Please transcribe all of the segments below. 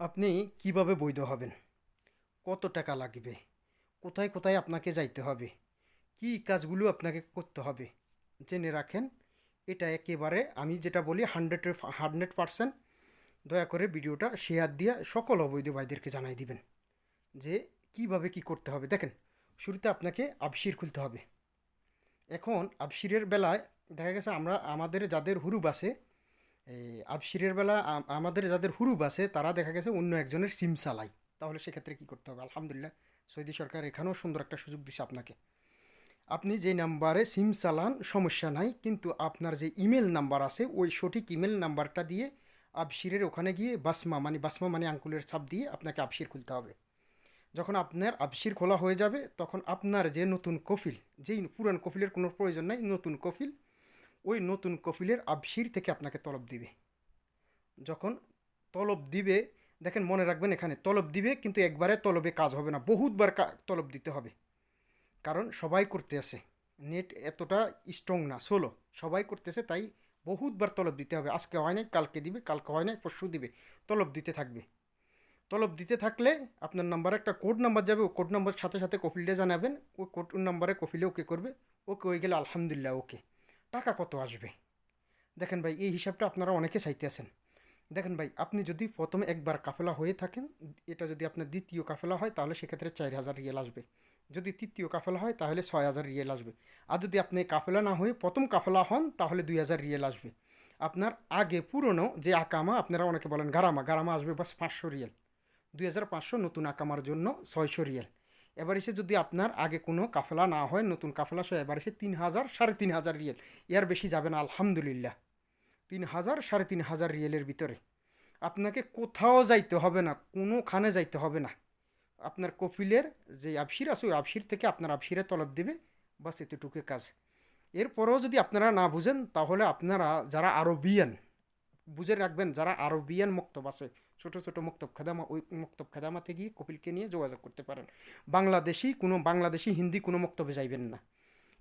আপনি কীভাবে বৈধ হবেন? কত টাকা লাগবে? কোথায় কোথায় আপনাকে যাইতে হবে? কি কাজগুলো আপনাকে করতে হবে? জেনে রাখেন, এটা একেবারে আমি যেটা বলি হান্ড্রেড হান্ড্রেড পারসেন্ট দয়া করে ভিডিওটা শেয়ার দিয়ে সকল অবৈধ ভাইদেরকে জানাই দিবেন যে কীভাবে কি করতে হবে। দেখেন, শুরুতে আপনাকে আবশির খুলতে হবে। এখন আবশিরের বেলায় দেখা গেছে আমরা, আমাদের যাদের হুরুব আছে এই আবশিরের বেলা আমাদের যাদের হুরুব আছে, তারা দেখা গেছে অন্য একজনের সিম চালায়। তাহলে সেক্ষেত্রে কী করতে হবে? আলহামদুলিল্লাহ, সৌদি সরকার এখানেও সুন্দর একটা সুযোগ দিছে আপনাকে। আপনি যে নাম্বারে সিম চালান, সমস্যা নাই, কিন্তু আপনার যে ইমেল নাম্বার আছে, ওই সঠিক ইমেল নাম্বারটা দিয়ে আবশিরের ওখানে গিয়ে বাসমা মানে বাসমা মানে আঙ্কুলের ছাপ দিয়ে আপনাকে আবশির খুলতে হবে। যখন আপনার আবশির খোলা হয়ে যাবে, তখন আপনার যে নতুন কফিল, যেই পুরান কফিলের কোনো প্রয়োজন নাই, নতুন কফিল ওই নতুন কফিলের আবশির থেকে আপনাকে তলব দিবে। যখন তলব দিবে, দেখেন মনে রাখবেন এখানে, তলব দিবে, কিন্তু একবারে তলবে কাজ হবে না, বহুতবার তলব দিতে হবে। কারণ সবাই করতে আসে নেট এতটা স্ট্রং না সোলো সবাই করতেছে তাই বহুতবার তলব দিতে হবে। আজকে হয় নাই, কালকে দিবে, কালকে হয় নাই, পরশু দিবে। তলব দিতে থাকবে। তলব দিতে থাকলে আপনার নাম্বারে একটা কোড নাম্বার যাবে, ও কোড নাম্বার সাথে সাথে কফিলটা জানাবেন। ওই কোড নাম্বারে কফিলে ওকে করবে, ওকে হয়ে গেলে আলহামদুলিল্লাহ, ওকে। টাকা কত আসবে? দেখেন ভাই, এই হিসাবটা আপনারা অনেকে চাইতে আছেন। দেখেন ভাই, আপনি যদি প্রথমে একবার কাফেলা হয়ে থাকেন, এটা যদি আপনার দ্বিতীয় কাফেলা হয়, তাহলে সেক্ষেত্রে চার হাজার রিয়েল আসবে। যদি তৃতীয় কাফেলা হয়, তাহলে ছয় হাজার রিয়েল আসবে। আর যদি আপনি কাফেলা না হয়ে প্রথম কাফেলা হন, তাহলে দুই হাজার রিয়েল আসবে। আপনার আগে পুরনো যে আকামা, আপনারা অনেকে বলেন গারামা গারামা আসবে বাস পাঁচশো রিয়েল। দুই হাজার পাঁচশো নতুন আকামার জন্য ছয়শো রিয়েল। এবার এসে যদি আপনার আগে কোনো কাফেলা না হয়, নতুন কাফেলা সহ এবার এসে তিন হাজার সাড়ে তিন হাজার রিয়েল। এর বেশি যাবে না, আলহামদুলিল্লাহ। তিন হাজার সাড়ে তিন হাজার রিয়েলের ভিতরে। আপনাকে কোথাও যাইতে হবে না, কোনোখানে যাইতে হবে না। আপনার কপিলের যে আবশির আছে, ওই আবশির থেকে আপনার আবশিরে তলব দেবে, বাস এতটুকু কাজ। এরপরেও যদি আপনারা না বুঝেন, তাহলে আপনারা যারা আরবিয়ান বুঝে রাখবেন যারা আরবিয়ান মক্তব আছে, ছোটো ছোটো মক্তব খাদামা, ওই মক্তব খাদামাতে গিয়ে কপিলকে নিয়ে যোগাযোগ করতে পারেন। বাংলাদেশি কোনো, বাংলাদেশি হিন্দি কোনো মক্তবে যাইবেন না।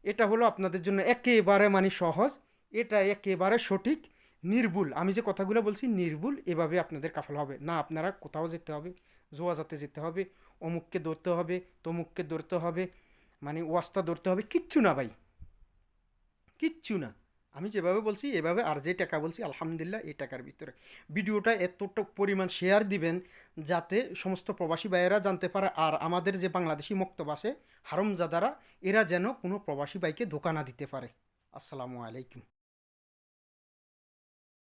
এটা হলো আপনাদের জন্য একেবারে মানে সহজ, এটা একেবারে সঠিক, নির্ভুল। আমি যে কথাগুলো বলছি, নির্ভুল, এভাবে আপনাদের কাফল হবে। না, আপনারা কোথাও যেতে হবে, জোয়াজাতে যেতে হবে, অমুককে ধরতে হবে, তমুককে ধরতে হবে মানে ওয়াস্তা ধরতে হবে, কিচ্ছু না ভাই। কিচ্ছু না। আমি যেভাবে বলছি, এভাবে আর যে টাকা বলছি, আলহামদুলিল্লাহ এই টাকার ভিতরে। ভিডিওটা এতটা পরিমাণ শেয়ার দিবেন যাতে সমস্ত প্রবাসী ভাইয়েরা জানতে পারে আর আমাদের যে বাংলাদেশি মক্তব আছে, হারমজাদারা, এরা যেন কোনো প্রবাসী ভাইকে ধোকা না দিতে পারে। আসসালামু আলাইকুম।